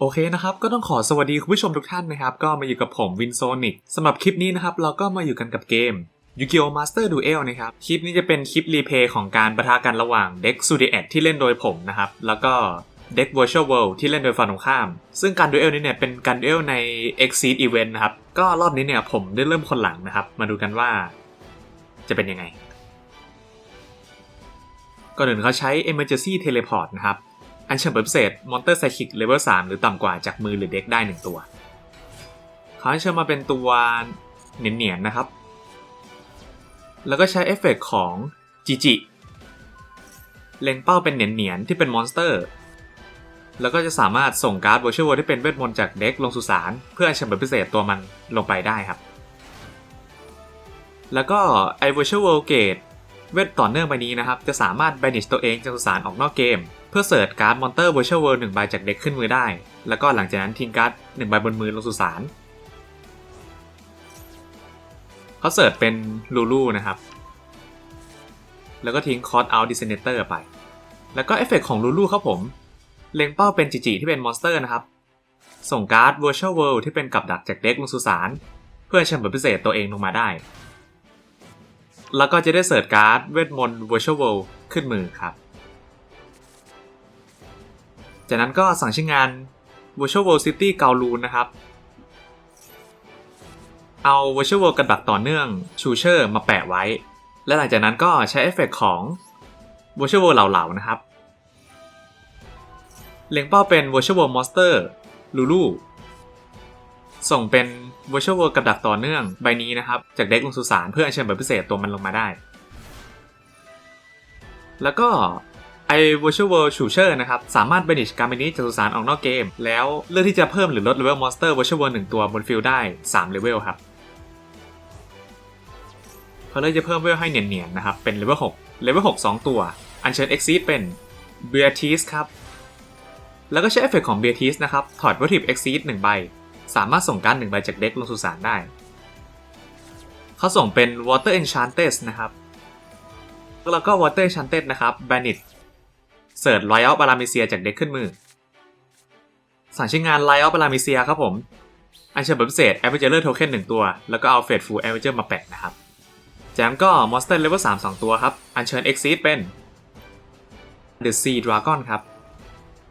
โอเคนะครับ ก็ต้องขอสวัสดีคุณผู้ชมทุกท่านนะครับ ก็มาอยู่กับผมวินโซนิกสำหรับคลิปนี้นะครับ เราก็มาอยู่กันกับเกม Yu-Gi-Oh! Master Duel นะครับ คลิปนี้จะเป็นคลิปรีเพย์ของการประทะกันระหว่างเด็ก s u d i a t ที่เล่นโดยผมนะครับ แล้วก็เด็ก Virtual World ที่เล่นโดยฝั่งตรงข้าม ซึ่งการดูเอลนี้เนี่ยเป็นการดูเอลใน Exceed Event นะครับ ก็รอบนี้เนี่ยผมได้เริ่มคนหลังนะครับ มาดูกันว่าจะเป็นยังไง ก่อนอื่นเขาใช้ Emergency Teleport นะครับ อันเชิญเป็นพิเศษมอนเตอร์ไซคิกเลเวล3หรือต่ำกว่าจากมือหรือเด็กได้ 1 ตัวเขาเชิญมาเป็นตัวเหนียนๆนะครับ แล้วก็ใช้เอฟเฟกของจิจิเล็งเป้าเป็นเหนียนๆที่เป็นมอนสเตอร์ แล้วก็จะสามารถส่งการ์ด Virtual World ที่เป็นเวทมนต์จากเด็กลงสู่สารเพื่ออัญเชิญเป็นพิเศษตัวมันลงไปได้ครับ แล้วก็ไอ Virtual World Gate เวทต่อเนื่องไปนี้นะครับ จะสามารถ banish ตัวเองจากสุสานออกนอกเกม เพื่อเสิร์ชการ์ดมอนเตอร์ Virtual World 1ใบจากเด็กขึ้นมือได้ แล้วก็หลังจากนั้นทิ้งการ์ด1ใบบนมือลงสุสานเขาเสิร์ชเป็นลูลูนะครับ แล้วก็ทิ้ง Call Out Designator ไป แล้วก็เอฟเฟกของลูลูครับผม เล็งเป้าเป็นจิจิที่เป็นมอนสเตอร์นะครับ ส่งการ์ด Virtual World ที่เป็นกับดักจากเด็กลงสุสานเพื่อเชิญผลพิเศษตัวเองลงมาได้ แล้วก็จะได้เสิร์ชการ์ดเวทมนต์ Virtual World ขึ้นมือครับ จากนั้นก็สั่งใช้งาน Virtual World City เกาลูนนะครับ เอา Virtual World กระดักต่อเนื่อง ชูเชอร์มาแปะไว้ และหลังจากนั้นก็ใช้เอฟเฟกของ Virtual World เหล่าๆนะครับ เล็งเป้าเป็น Virtual World Monster ลูลูส่งเป็น Virtual World กับดักต่อเนื่องใบนี้นะครับ จากเด็กลงสุสานเพื่ออัญเชิญแบบพิเศษตัวมันลงมาได้ แล้วก็ ไอ Virtual World Shooter นะครับ สามารถ banish การ์ดนี้จากสุสานออกนอกเกม แล้วเลือกที่จะเพิ่มหรือลดเลเวลมอนสเตอร์ Virtual World 1 ตัวบนฟิลได้3เลเวลครับเขาเลือกจะเพิ่มเลเวลให้เนียนๆนะครับ เป็นเลเวล6เลเวล6 2 ตัว อัญเชิญ Exceed เป็น b e a t i s ครับ แล้วก็ใช้เอฟเฟกของ b e a t i s นะครับ ถอดวัตถุดิบ Exceed 1ใบ สามารถส่งการ์ด1ใบจากเด็กลงสุสานได้ เขาส่งเป็น Water Enchantress นะครับแล้วก็ Water Enchantress นะครับ Banish เสิร์ช Light of Aramisia จากเด็กขึ้นมือ สั่งใช้งาน Light of Aramisia ครับผมอันเชิญแบบพิเศษ Avenger Token 1ตัว แล้วก็เอา Faithful Avenger มาแปะนะครับ จากนั้นก็ Monster Level 3 2ตัวครับ อันเชิญ Exceed เป็น The Sea Dragon ครับ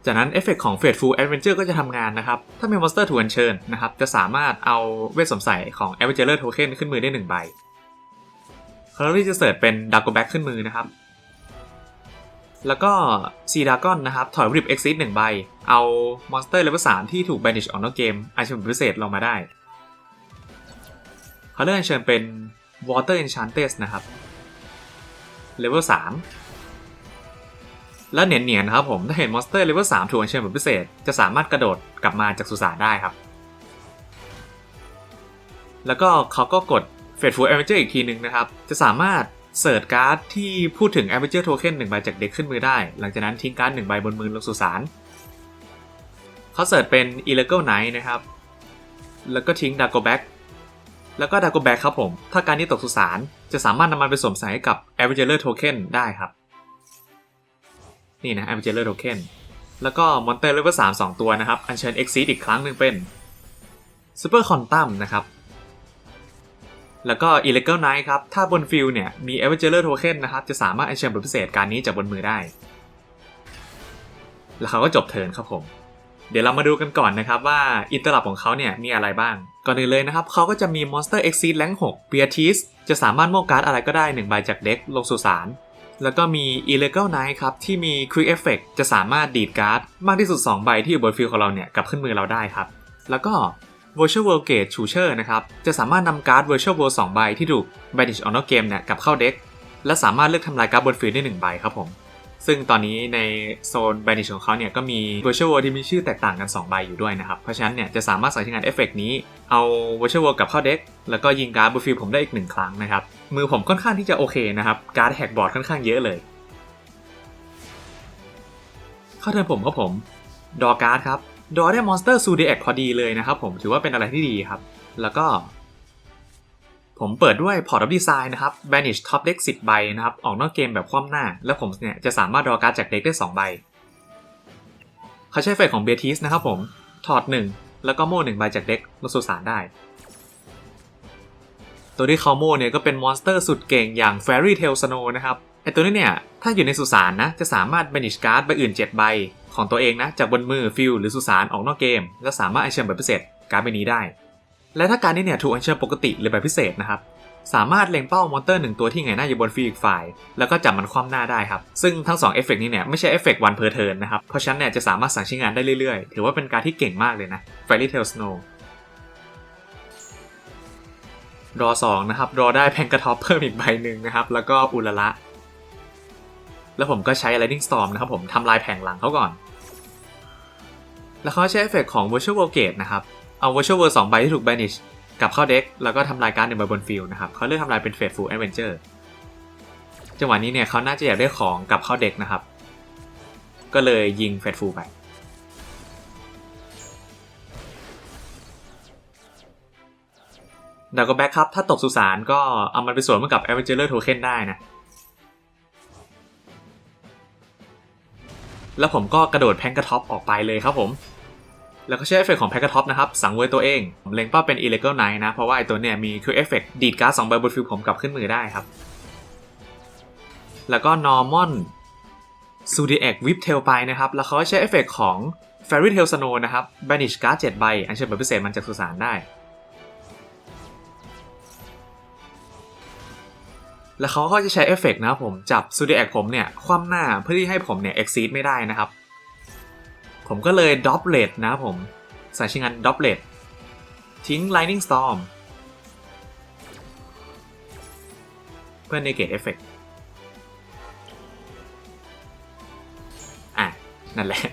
จากนั้นเอฟเฟกของ Faithful Avenger ก็จะทำงานนะครับ ถ้ามีมอนสเตอร์ถูกอัญเชิญนะครับ จะสามารถเอาเวทสมใส่ของ Avenger Token ขึ้นมือได้1ใบเขาเลือกที่จะเสิร์ชเป็น d a r k b a c k ขึ้นมือนะครับ แล้วก็ซีดากอนนะครับ ถอยวัตถุดิบ Exit 1ใบ เอามอนสเตอร์เลเวล3ที่ถูก banish ออกนอกเกมอัญเชิญเป็นพิเศษลงมาได้เขาเลือกอัญเชิญเป็น Water Enchantress นะครับเลเวล3แล้วเนียนๆนะครับผม ถ้าเห็นมอนสเตอร์เลเวล3ถูกอัญเชิญเป็นพิเศษ จะสามารถกระโดดกลับมาจากสุสานได้ครับ แล้วก็เขาก็กด Faithful Avenger อีกทีหนึ่งนะครับ จะสามารถ เสิร์ชการ์ดที่พูดถึง Avenger Token 1ใบจากเด็กขึ้นมือได้ หลังจากนั้นทิ้งการ์ด1ใบบนมือลงสุสานเขาเสิร์ชเป็น Illegal Knight นะครับ แล้วก็ทิ้ง d a r k b a c k แล้วก็ d a r k b a c k ครับผม ถ้าการนี้ตกสุสานจะสามารถนำมันไปสวมใส่ให้กับ Avenger Token ได้ครับ นี่นะ Avenger Token แล้วก็ Monster Level 3 2ตัวนะครับ อัญเชิญ Exceed อีกครั้งหนึ่งเป็น Super Quantum นะครับ แล้วก็ Illegal Knight ครับ ถ้าบนฟิลเนี่ย มี Avenger Token นะครับ จะสามารถอัญเชิญบทพิเศษการนี้จากบนมือได้ แล้วเขาก็จบเทิร์นครับผม เดี๋ยวเรามาดูกันก่อนนะครับว่าอินเตอร์ลับของเขาเนี่ยมีอะไรบ้าง ก่อนอื่นเลยนะครับเขาก็จะมี Monster Exceed Rank 6 b e a t i s จะสามารถโมกการ์ดอะไรก็ได้1ใบจากเด็กลงสู่สารแล้วก็มี Illegal Knight ครับ ที่มี Quick Effect จะสามารถดีดการ์ดมากที่สุด 2 ใบที่อยู่บนฟิลของเราเนี่ยกลับขึ้นมือเราได้ครับ แล้วก็ Virtual World Gate Shooter นะครับ จะสามารถนำการ์ด Virtual World 2 ใบที่ถูก banish ออกนอกเกมเนี่ยกลับเข้าเด็ก และสามารถเลือกทำลายการ์ดบนฟิลได้ 1 ใบครับผม ซึ่งตอนนี้ในโซน banish ของเขาเนี่ยก็มี Virtual World ที่มีชื่อแตกต่างกัน 2 ใบอยู่ด้วยนะครับ เพราะฉะนั้นเนี่ยจะสามารถใส่ใช้งานเอฟเฟกนี้ เอา Virtual World กลับเข้าเด็ก แล้วก็ยิงการ์ดบนฟิลผมได้อีกหนึ่งครั้งนะครับ มือผมค่อนข้างที่จะโอเคนะครับ การ์ดแฮกบอร์ดค่อนข้างเยอะเลย เข้าเทิร์นผมครับผม ดอการ์ดครับ ดอได้มอนสเตอร์ซูดีแอคพอดีเลยนะครับผมถือว่าเป็นอะไรที่ดีครับ แล้วก็ ผมเปิดด้วย Port of Design นะครับ Banish Top Deck 10 ใบนะครับ ออกนอกเกมแบบคว่ำหน้า แล้วผมเนี่ยจะสามารถดอการ์ดจากเด็กได้ 2 ใบ เขาใช้เฟสของเบทิสนะครับผมถอด 1 แล้วก็โม่หนึ่งใบจากเด็กลงสู่สารได้ ตัวที่เขาโม่เนี่ยก็เป็นมอนสเตอร์สุดเก่งอย่าง Fairy Tail Snow นะครับไอตัวนี้เนี่ยถ้าอยู่ในสุสานนะจะสามารถ banish card ใบอื่น 7 ใบ ของตัวเองนะจากบนมือฟิลหรือสุสานออกนอกเกม แล้วสามารถอัญเชิญแบบพิเศษการ์ดใบนี้ได้ และถ้าการนี้เนี่ยถูกอัญเชิญปกติหรือแบบพิเศษนะครับสามารถเล็งเป้ามอนเตอร์หนึ่งตัวที่ไงหน้าอยู่บนฟิลอีกฝ่าย แล้วก็จับมันคว่ำหน้าได้ครับ ซึ่งทั้ง2เอฟเฟกนี้เนี่ยไม่ใช่เอฟเฟกวันเพอร์เทิร์นนะครับ เพราะฉะนั้นเนี่ยจะสามารถสั่งใช้งานได้เรื่อยๆ ถือว่าเป็นการที่เก่งมากเลยนะ Fairy Tail Snow รอ2นะครับ รอได้แพงกระท็อปเพิ่มอีกใบหนึ่งนะครับ แล้วก็อุลละ แล้วผมก็ใช้ Lightning Storm นะครับผมทำลายแผงหลังเขาก่อน แล้วเขาใช้เอฟเฟกของ Virtual World Gate นะครับ เอา Virtual World 2ใบที่ถูก banish กลับเข้าเด็ก แล้วก็ทำลายการ์ดหนึ่งใบบนฟิลนะครับเขาเลือกทำลายเป็น Fateful Adventure จังหวะนี้เนี่ยเขาน่าจะอยากได้ของกลับเข้าเด็กนะครับ ก็เลยยิง Fateful ไปดาวก็แบ็คครับ ถ้าตกสุสานก็เอามันไปสวมกับ Avenger Token ได้นะ แล้วผมก็กระโดดแพงกระท็อปออกไปเลยครับผม แล้วก็ใช้เอฟเฟกของแพงกระท็อปนะครับสังเวยตัวเองผมเล็งเป้าเป็น Illegal Knight นะ เพราะว่าไอตัวเนี่ยมีคือเอฟเฟกดีดการ์ดสองใบบนฟิลผมกลับขึ้นมือได้ครับ แล้วก็ Normal Zodiac Whip Tail ไปนะครับ แล้วเขาใช้เอฟเฟกของ Fairy Tail Snow นะครับ Banish การ์ด7ใบ อันเชิญแบบพิเศษมันจากสุสานได้ แล้วเขาก็จะใช้เอฟเฟกต์นะครับผมจับซูดิแอคผมเนี่ยคว่ำหน้าเพื่อที่ให้ผมเนี่ย exceed ไม่ได้นะครับ ผมก็เลยด o อ l e t นะครับผมใส่ชิงันด o อ l e t ทิ้ง lightning storm เพื่อ negate effect อะ นั่นแหละ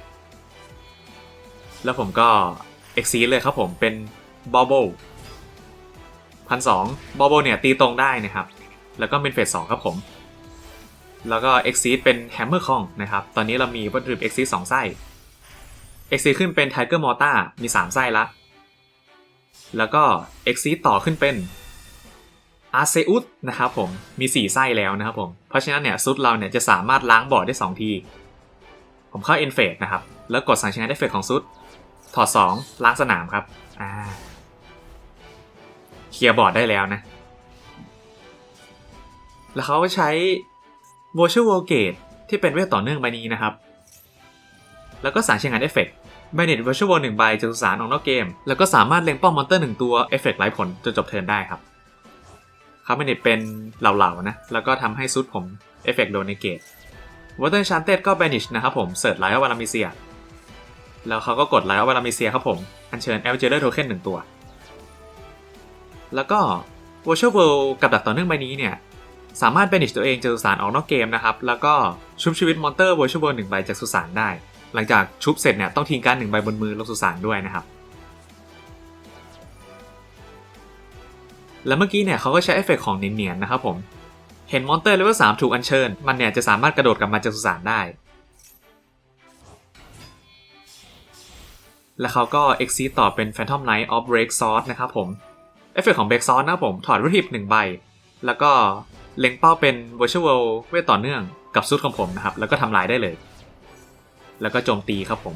แล้วผมก็ exceed เลยครับผมเป็น bubble พันสอง bubble เนี่ย ตีตรงได้นะครับ แล้วก็เป็นเฟสสองครับผม แล้วก็ Exceed เป็น Hammer Kong นะครับ ตอนนี้เรามีวัตถุดิบ Exceed 2 ไส้ Exceed ขึ้นเป็น Tiger Mortar มี 3 ไส้ละ แล้วก็ Exceed ต่อขึ้นเป็น Arceus นะครับผม มี 4 ไส้แล้วนะครับผม เพราะฉะนั้นเนี่ยซุดเราเนี่ยจะสามารถล้างบอร์ดได้ 2 ที ผมเข้า End Phase นะครับ แล้วกดสั่งใช้ได้เฟสของซุดถอด 2 ล้างสนามครับ อ่า เคลียร์บอร์ดได้แล้วนะ แล้วเขาใช้ Virtual World Gate ที่เป็นเวทต่อเนื่องใบนี้นะครับ แล้วก็สารใช้งงานเอฟเฟกต์ใบเน็ต Virtual World หนึ่งใบจะสุสานออกนอกเกม แล้วก็สามารถเล็งป้ามอนเตอร์หนึ่งตัวเอฟเฟกต์ไร้ผลจนจบเทิร์นได้ครับครับใบเน็ตเป็นเหล่าๆนะ แล้วก็ทำให้ซุดผมเอฟเฟกต์โดนในเกตวอเตอร์ชันเต็ดก็ banish นะครับผมเสิร์ชไลท์วารามิเซีย แล้วเขาก็กดไลท์วารามิเซียครับผม อัญเชิญ e l g e r Token หนึ่งตัว แล้วก็ Virtual World กับดักต่อเนื่องใบนี้เนี่ย สามารถ banish ตัวเองจากสุสานออกนอกเกมนะครับ แล้วก็ชุบชีวิตมอนเตอร์ Virtual World หนึ่งใบจากสุสานได้ หลังจากชุบเสร็จเนี่ยต้องทิ้งการหนึ่งใบบนมือลงสุสานด้วยนะครับ แล้วเมื่อกี้เนี่ยเขาก็ใช้เอฟเฟกต์ของเนียนๆนะครับผม เห็นมอนเตอร์เลเวล3ถูกอัญเชิญ มันเนี่ยจะสามารถกระโดดกลับมาจากสุสานได้ แล้วเขาก็ exceed ต่อเป็น Phantom Knight of Break Sword นะครับผม เอฟเฟกต์ของ Break Sword นะครับผมถอดวัตถุดิบหนึ่งใบ แล้วก็ เล็งเป้าเป็น Virtual World เวทต่อเนื่องกับซุดของผมนะครับ แล้วก็ทำลายได้เลย แล้วก็โจมตีครับผม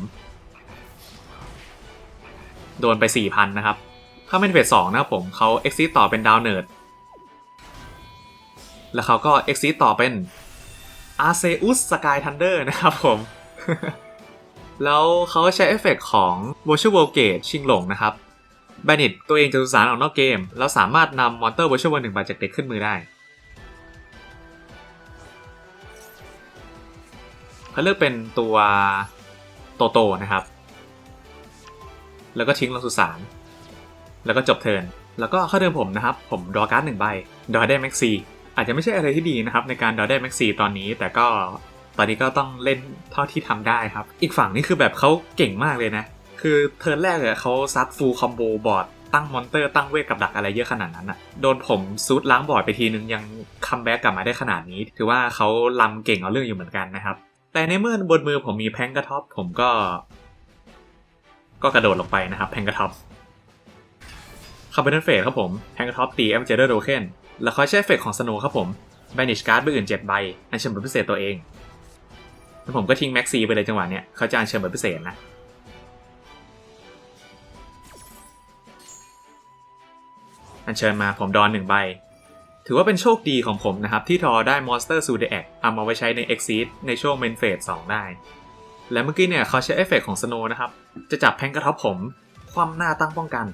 โดนไป 4,000 นะครับ ถ้าเป็นเฟส2นะครับผมเขา exit ต่อเป็นดาวเนิร์ดแล้วเขาก็ exit ต่อเป็น Arceus Sky Thunder นะครับผม แล้วเขาใช้เอฟเฟกต์ของ Virtual World Gate ชิงหลงนะครับแบนิตตัวเองจะสุสานออกนอกเกม แล้วสามารถนำมอนเตอร์ Virtual World หนึ่งใบจากเด็กขึ้นมือได้ เขาเลือกเป็นตัวโตโตนะครับ แล้วก็ทิ้งลงสุสาน แล้วก็จบเทิร์น แล้วก็เข้าเดิมผมนะครับ ผมดอการ์ดหนึ่งใบ ดอได้แม็กซีอาจจะไม่ใช่อะไรที่ดีนะครับ ในการดอได้แม็กซีตอนนี้ แต่ก็ตอนนี้ก็ต้องเล่นเท่าที่ทำได้ครับ อีกฝั่งนี่คือแบบเขาเก่งมากเลยนะ คือเทิร์นแรกเลยเขาซัดฟูลคอมโบบอร์ดตั้งมอนเตอร์ตั้งเวทกับดักอะไรเยอะขนาดนั้นอะโดนผมซูดล้างบอร์ดไปทีนึงยังคัมแบ็กกลับมาได้ขนาดนี้ ถือว่าเขาลำเก่งเอาเรื่องอยู่เหมือนกันนะครับ แต่ในเมื่อบนมือผมมีแพงกระท็อปผมก็ ก็กระโดดลงไปนะครับแพงกระท็อปคาร์บอนเฟสครับผมแพงกระท็อปตีเอ็มเจเดอร์โดเคนแล้วคอยใช้เฟเฟของสโนครับผมแบนิชการ์ดใบอื่นเจ็ดใบอันเชิญบทพิเศษตัวเองแล้วผมก็ทิ้งแม็กซีไปเลยจังหวะเนี้ยเขาจะอันเชิญบทพิเศษนะอันเชิญมาผมดอนหนึ่งใบ ถือว่าเป็นโชคดีของผมนะครับ ที่ทอได้ Monster s u d e a c เอามาไว้ใช้ใน Exceed ในช่วง Main Phase 2 ได้ และเมื่อกี้เนี่ยเขาใช้เอฟเฟกต์ของ Snow นะครับ จะจับแพงกระทบผม คว่ำหน้าตั้งป้องกัน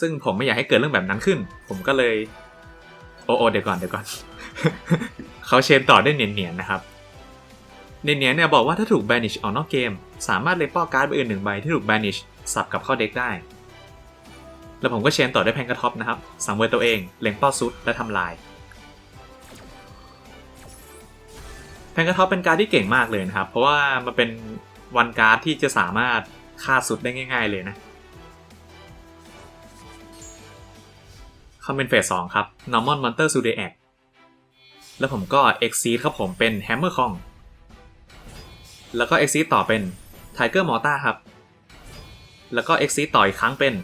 ซึ่งผมไม่อยากให้เกิดเรื่องแบบนั้นขึ้น ผมก็เลย โอโอเดี๋ยวก่อนเดี๋ยวก่อน เขาเชนต่อได้เนียนๆนะครับ เนียนๆเนี่ยบอกว่าถ้าถูก banish ออกนอกเกม สามารถเล็งเป้าการ์ดใบอื่นหนึ่งใบที่ถูก banish สับกับเข้าเด็กได้ แล้วผมก็เชนต่อด้วยแพงกระทบนะครับ สังเวยตัวเอง เล็งเป้าซุด และทำลาย แพงกระทบเป็นการที่เก่งมากเลยนะครับ เพราะว่ามันเป็นวันการ์ดที่จะสามารถฆ่าซุดได้ง่าย ๆ เลยนะเขาเป็นเฟสสองครับ Normal Monster Zodiac แล้วผมก็ Exceed ครับผมเป็น Hammer Kong แล้วก็ Exceed ต่อเป็น Tiger m o r t a ครับ แล้วก็ Exceed ต่ออีกครั้งเป็น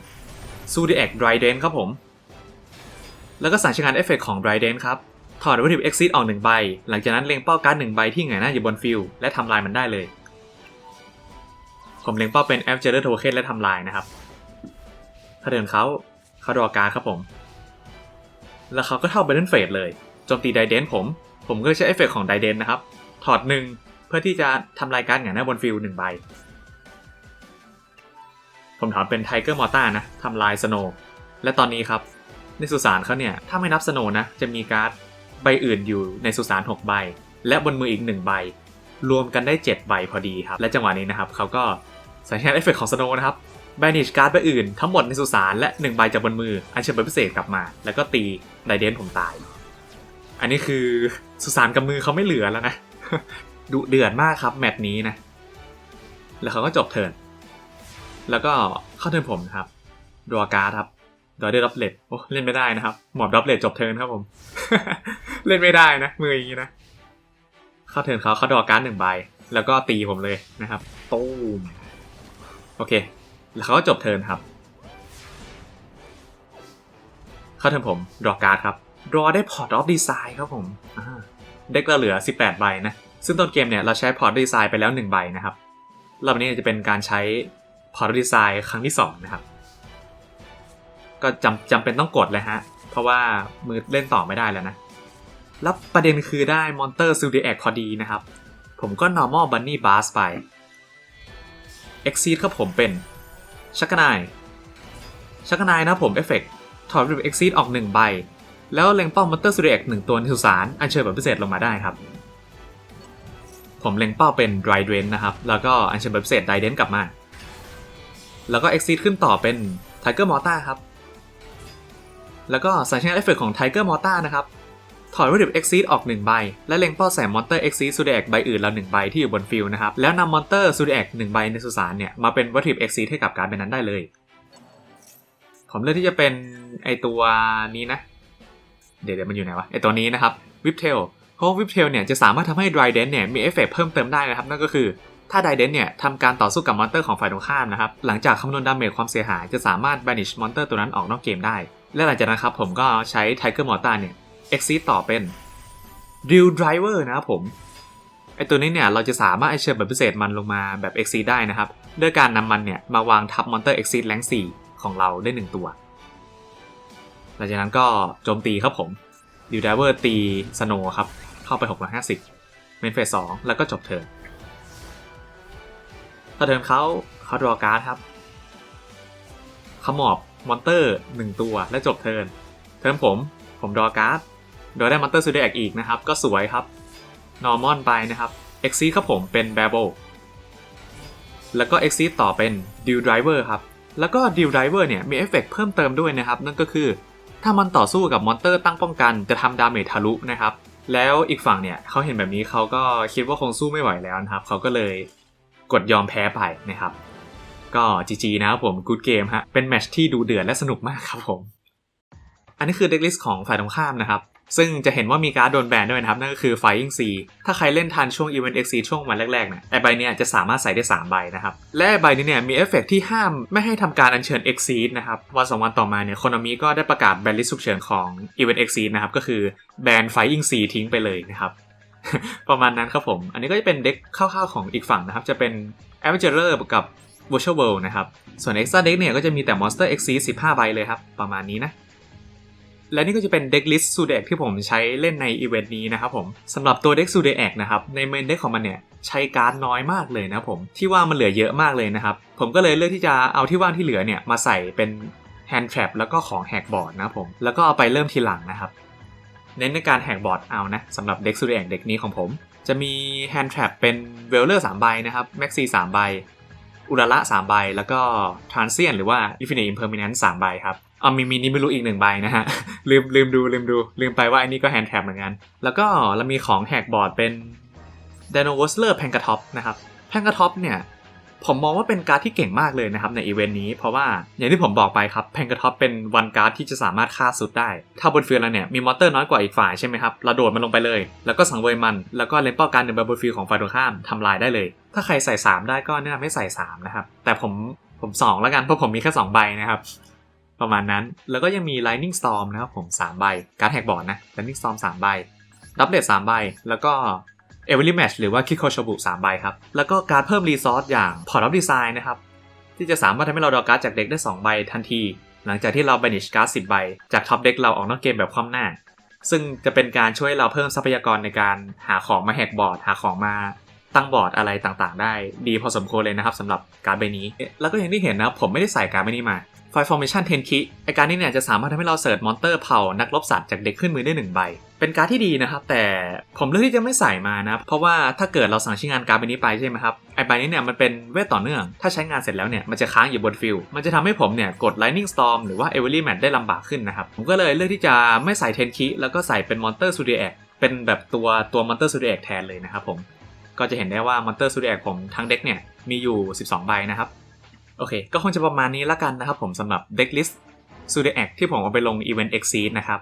Zodiac Dryden ครับผม แล้วก็สั่งใช้งานเอฟเฟกของ Dryden ครับ ถอดวัตถุดิบ Exceed ออกหนึ่งใบ หลังจากนั้นเล็งเป้าการ์ดหนึ่งใบที่หงายหน้าอยู่บนฟิลและทำลายมันได้เลย ผมเล็งเป้าเป็น a p j e r Token และทำลายนะครับ ถ้าเดินเขาเขาดรอการ์ดครับผม แล้วเขาก็เท่า Battle Phase เลยโจมตีไดเดนผม ผมก็ใช้เอฟเฟกของไดเดนนะครับ ถอดหนึ่งเพื่อที่จะทำลายการหงายหน้าบนฟิลหนึ่งใบ ผมถอนเป็นไทเกอร์มอต้านะทำลายสโนและตอนนี้ครับ ในสุสานเขาเนี่ย ถ้าไม่นับสโนนะ จะมีการ์ดใบอื่นอยู่ในสุสาน6ใบ และบนมืออีก 1 ใบ รวมกันได้ 7 ใบพอดีครับ และจังหวะนี้นะครับเขาก็ใส่แฮนเอฟเฟกของสโนนะครับแบนิชการ์ดใบอื่นทั้งหมดในสุสานและ1ใบจากบนมืออันเชิญใบพิเศษกลับมา แล้วก็ตีไดเดนผมตาย อันนี้คือสุสานกับมือเขาไม่เหลือแล้วนะดุเดือดมากครับแมตช์นี้นะ แล้วเขาก็จบเทิร์น แล้วก็เข้าเทิร์นผมนะครับดรอการ์ดครับดรอได้รับเลดโอ้เล่นไม่ได้นะครับ หมอบรับเลดจบเทิร์นครับผม เล่นไม่ได้นะ มืออย่างนี้นะ เข้าเทิร์นเขาเขาดรอการ์ดหนึ่งใบ แล้วก็ตีผมเลยนะครับตูมโอเค แล้วเขาก็จบเทิร์นครับ เข้าเทิร์นผมดรอการ์ดครับดรอได้พอร์ตออฟดีไซน์ครับผมอ่าเด็กเราเหลือ 18 ใบนะ ซึ่งต้นเกมเนี่ยเราใช้พอร์ตดีไซน์ไปแล้ว 1 ใบนะครับรอบนี้จะเป็นการใช้ พอร์ตดีไซน์ครั้งที่2นะครับ ก็จำจำเป็นต้องกดเลยฮะ เพราะว่ามือเล่นต่อไม่ได้แล้วนะ แล้วประเด็นคือได้มอนเตอร์ซูดิแอคพอดีนะครับ ผมก็ normal bunny bars ไป exceed ครับผมเป็นชักกนายชักกนายนะผมเอฟเฟกถอดริบ exceed ออก 1 ใบ แล้วเล็งเป้ามอนเตอร์ซูดิแอคหนึ่งตัวในสุสานอัญเชิญแบบพิเศษลงมาได้ครับ ผมเล็งเป้าเป็น Dry d r a n นะครับ แล้วก็อัญเชิญแบบพิเศษ d ดเดนกลับมา แล้วก็ Exceed ขึ้นต่อเป็น Tiger m o r t a ครับ แล้วก็ใส่ใช้เอฟเฟกของ Tiger m o r t a นะครับ ถอดวัตถุ Exceed ออก 1 ใบ และเล็งเป้าใส่มอนเตอร์ Exceed Zodiac ใบอื่นแล้ว 1 ใบที่อยู่บนฟิลนะครับ แล้วนำมอนเตอร์ Zodiac 1ใบในสุสานเนี่ย มาเป็นวัตถุ Exceed ให้กับการ์ดใบนั้นได้เลย ผมเลือกที่จะเป็นไอตัวนี้นะ เดี๋ยวเดี๋ยวมันอยู่ไหนวะ ไอตัวนี้นะครับ Whiptail เพราะวิปเทลเนี่ยจะสามารถทำให้ Dry d e n เนี่ยมีเอฟเฟกเพิ่มเติมได้นะครับนั่นก็คือ ถ้า Dry d e n เนี่ยทำการต่อสู้กับมอนเตอร์ของฝ่ายตรงข้ามนะครับ หลังจากคำนวณดาเมจความเสียหาย จะสามารถ banish มอนเตอร์ตัวนั้นออกนอกเกมได้ และหลังจากนั้นครับผมก็ใช้ Tiger m o r t a เนี่ย exceed ต่อเป็น Drill Driver นะครับผมไอตัวนี้เนี่ยเราจะสามารถไอเชิญแบบพิเศษมันลงมาแบบ exceed ได้นะครับ ด้วยการนำมันเนี่ยมาวางทับมอนเตอร์ exceed แรง4ของเราได้ 1 ตัว หลังจากนั้นก็โจมตีครับผม Drill Driver ตีสโนครับเข้าไป650เมนเฟส2แล้วก็จบเทิร์น เทิร์นเขาเขาดรอการ์ดครับเขาหมอบมอนเตอร์1ตัวและจบเทิร์นเทิร์นผมผมดรอการ์ดโดยได้มอนเตอร์ซูเดกอีกนะครับ ก็สวยครับนอร์มอนไปนะครับเอ็กซีครับผมเป็นแบ b บ l แล้วก็ Exceed ต่อเป็น Deal Driver ครับแล้วก็ Deal Driver เนี่ยมีเอฟเฟกเพิ่มเติมด้วยนะครับ นั่นก็คือถ้ามันต่อสู้กับมอนเตอร์ตั้งป้องกันจะทำดาเมจทะลุนะครับ แล้วอีกฝั่งเนี่ยเขาเห็นแบบนี้เขาก็คิดว่าคงสู้ไม่ไหวแล้วนะครับเขาก็เลย กดยอมแพ้ไปนะครับ ก็ GG นะครับผมกูดเกมฮะเป็นแมชที่ดูเดือดและสนุกมากครับผม อันนี้คือเด็กลิสต์ของฝ่ายตรงข้ามนะครับ ซึ่งจะเห็นว่ามีการ์ดโดนแบนด้วยนะครับ นั่นก็คือ Flying C ถ้าใครเล่นทันช่วง Event X ช่วงวันแรกๆเนี่ยไอใบเนี้ยจะสามารถใส่ได้ 3 ใบนะครับ และไอใบนี้เนี่ยมีเอฟเฟกต์ที่ห้ามไม่ให้ทำการอัญเชิญ Exceed นะครับวันสองวันต่อมาเนี่ยคนามิก็ได้ประกาศแบนลิสต์ฉุกเฉินของ Event XC นะครับก็คือแบน Flying C ทิ้งไปเลยนะครับ ประมาณนั้นครับผม อันนี้ก็จะเป็นเด็กคร่าวๆของอีกฝั่งนะครับ จะเป็น Avenger กับ Virtual World นะครับ ส่วน Extra Deck เนี่ยก็จะมีแต่ Monster XC 15 ใบเลยครับ ประมาณนี้นะ และนี่ก็จะเป็นเด็กลิสต์ซูเดกที่ผมใช้เล่นในอีเวนต์นี้นะครับผมสำหรับตัวเด็กซูเดกนะครับ ในเมนเด็กของมันเนี่ยใช้การ์ดน้อยมากเลยนะผมที่ว่ามันเหลือเยอะมากเลยนะครับ ผมก็เลยเลือกที่จะเอาที่ว่างที่เหลือเนี่ยมาใส่เป็นแฮนด์ทร p แล้วก็ของแฮกบอร์ดนะผมแล้วก็เอาไปเริ่มทีหลังนะครับ เน้นในการแฮกบอร์ดเอานะสำหรับเด็กซูเดกเด็กนี้ของผม จะมีแฮนด์ทร p เป็นเวลเลอร์สามใบนะครับแม็กซีสามใบอุระละสามใบ แล้วก็ทรานเซียนหรือว่าอินฟินิตอิมเพอร์มิเนนต์สามใบครับเอามีมีนิมิรุอีกหนึ่งใบนะฮะ ลืมลืมดูลืมดู ลืมไปว่าอันนี้ก็แฮนด์แท็บเหมือนกัน แล้วก็เรามีของแฮกบอร์ดเป็น d ดโนวอสเลอร์แพงก t ท็อปนะครับแพงก t ท็อปเนี่ย ผมมองว่าเป็นการ์ดที่เก่งมากเลยนะครับในอีเวนต์นี้ เพราะว่าอย่างที่ผมบอกไปครับแพงก t ท็อปเป็นวันการ์ดที่จะสามารถฆ่าสุดได้ ถ้าบนฟิลด์เราเนี่ยมีมอเตอร์น้อยกว่าอีกฝ่ายใช่ไหมครับเราโดดมันลงไปเลย แล้วก็สังเวยมัน แล้วก็เล่นเป้าการหนึ่งบนฟิลของฝ่ายตรงข้ามทำลายได้เลย ถ้าใครใส่ 3 ได้ก็แนะนำให้ใส่3นะครับแต่ผมผม2แล้วกันเพราะผมมีแค่2ใบนะครับประมาณนั้นแล้วก็ยังมี Lightning Storm นะครับผม3ใบการ์ดแฮกบอร์ดนะ Lightning Storm 3ใบดับเบิล3ใบแล้วก็ Every Match หรือว่า Kiko s h o b u 3ใบครับ แล้วก็การเพิ่มรีซอสอย่าง Port of Design นะครับ ที่จะสามารถทำให้เราดรอการ์ดจากเด็กได้ 2 ใบทันที หลังจากที่เรา banish การ์ด10 ใบ จากท็อปเด็กเราออกนอกเกมแบบคว่ำหน้า ซึ่งจะเป็นการช่วยเราเพิ่มทรัพยากรในการหาของมาแฮกบอร์ด หาของมาตั้งบอร์ดอะไรต่างๆ ได้ ดีพอสมควรเลยนะครับสำหรับการใบนี้ แล้วก็อย่างที่เห็นนะผมไม่ได้ใส่การใบนี้มาไฟ Formation 10คิไอการนี้เนี่ยจะสามารถทำให้เราเสิร์ชมอนเตอร์เผ่านักรบสัตว์จากเด็กขึ้นมือได้1ใบ เป็นการ์ดที่ดีนะครับ แต่ผมเลือกที่จะไม่ใส่มานะ เพราะว่าถ้าเกิดเราสั่งใช้งานการ์ดใบนี้ไปใช่ไหมครับไอใบนี้เนี่ยมันเป็นเวทต่อเนื่อง ถ้าใช้งานเสร็จแล้วเนี่ยมันจะค้างอยู่บนฟิล์มันจะทำให้ผมเนี่ยกด Lightning Storm หรือว่า Every Match ได้ลำบากขึ้นนะครับ ผมก็เลยเลือกที่จะไม่ใส่10คิแล้วก็ใส่เป็นมอนเตอร์ Zodiac เป็นแบบตัวตัวมอนเตอร์ Zodiac แทนเลยนะครับผมก็จะเห็นได้ว่ามอนเตอร์ซูเดกผมทั้งเด็กเนี่ยมีอยู่ 12 ใบนะครับโอเค ก็คงจะประมาณนี้ละกันนะครับผมสำหรับเด็กลิสต์ซูเดกที่ผมเอาไปลงอีเวนต์ Exceed นะครับ